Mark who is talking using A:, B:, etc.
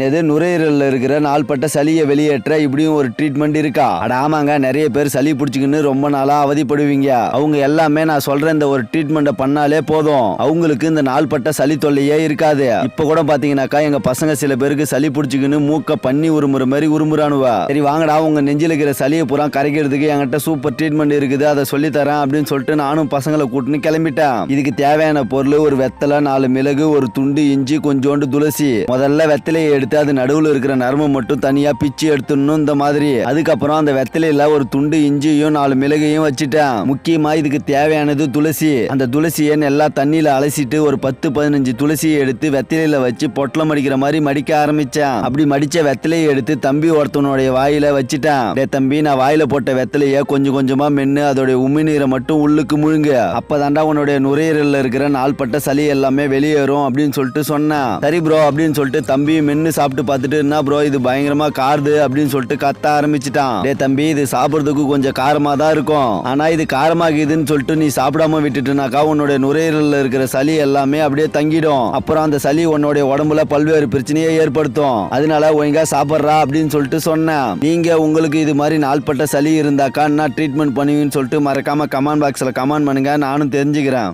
A: இது நுரையீரலில் இருக்கிற நாள்பட்ட சளியை வெளியேற்ற இப்படியும் ஒரு ட்ரீட்மெண்ட் இருக்கா? அட ஆமாங்க நிறைய பேர் சளி பிடிச்சிக்கின்னு ரொம்ப நாளா அவதிப்படுவீங்க. அவங்க எல்லாமே நான் சொல்ற இந்த ஒரு ட்ரீட்மெண்ட்டை பண்ணாலே போதும். அவங்களுக்கு இந்த நாள்பட்ட சளி தொல்லையே இருக்காது. இப்ப கூட பாத்தீங்கன்னாக்கா எங்க பசங்க சில பேருக்கு சளி பிடிச்சிக்கின்னு மூக்க பண்ணி உருமுற மாதிரி உருமுறானுவா. சரி வாங்கடா உங்க நெஞ்சில் இருக்கிற சளியை பூரா கரைக்கிறதுக்கு என்கிட்ட சூப்பர் ட்ரீட்மெண்ட் இருக்குது அதை சொல்லி தரேன் அப்படின்னு சொல்லிட்டு நானும் பசங்களை கூட்டின்னு கிளம்பிட்டேன். இதுக்கு தேவையான பொருள் ஒரு வெத்தலை நாலு மிளகு ஒரு துண்டு இஞ்சி கொஞ்சோண்டு துளசி. முதல்ல வெத்தலையை எடுத்து அது நடுவில் இருக்கிற நரம்பு மட்டும் தனியாக பிச்சு எடுத்துடணும் இந்த மாதிரி. அதுக்கப்புறம் அந்த வெத்தலையில் ஒரு துண்டு இஞ்சியும் நாலு மிளகையும் வச்சுட்டேன். முக்கியமாக இதுக்கு தேவையானது துளசி. அந்த துளசியை நல்லா தண்ணியில் அலசிட்டு ஒரு பத்து பதினஞ்சு துளசியை எடுத்து வெத்தலையில் வச்சு பொட்டலம் அடிக்கிற மாதிரி மடிக்க ஆரம்பித்தேன் அப்படி மடித்த வெத்தலையை எடுத்து தம்பி ஒருத்தனுடைய வாயில் வச்சுட்டேன். டே தம்பி நான் வாயில் போட்ட வெத்தலையை கொஞ்சம் கொஞ்சமாக மென்று அதோடைய உமிநீரை மட்டும் உள்ளுக்கு முழுங்கு. அப்போதாண்டா உன்னுடைய நுரையீரலில் இருக்கிற நாள்பட்ட சளி எல்லாமே வெளியேறும் அப்படின்னு சொல்லிட்டு சொன்னேன். சரி ப்ரோ அப்படின்னு சொல்லிட்டு தம்பியும் மென்று சாப்பிட்டு பார்த்துட்டு என்ன ப்ரோ இது பயங்கரமா காருது அப்படின்னு சொல்லிட்டு கத்த ஆரம்பிச்சிட்டான். டே தம்பி இது சாப்பிட்றதுக்கு கொஞ்சம் காரமா தான் இருக்கும். ஆனா இது காரமாகுதுன்னு சொல்லிட்டு நீ சாப்பிடாம விட்டுட்டுனாக்கா உன்னோட நுரையீரல்ல இருக்கிற சளி எல்லாமே அப்படியே தங்கிடும். அப்புறம் அந்த சளி உன்னோட உடம்புல பல்வேறு பிரச்சனையை ஏற்படுத்தும். அதனால ஒழுங்கா சாப்பிட்றா அப்படின்னு சொல்லிட்டு சொன்னேன். நீங்க உங்களுக்கு இது மாதிரி நாள்பட்ட சளி இருந்தாக்கா என்ன ட்ரீட்மெண்ட் பண்ணுவீங்கன்னு சொல்லிட்டு மறக்காம கமெண்ட் பாக்ஸ்ல கமெண்ட் பண்ணுங்க. நானும் தெரிஞ்சுக்கிறேன்.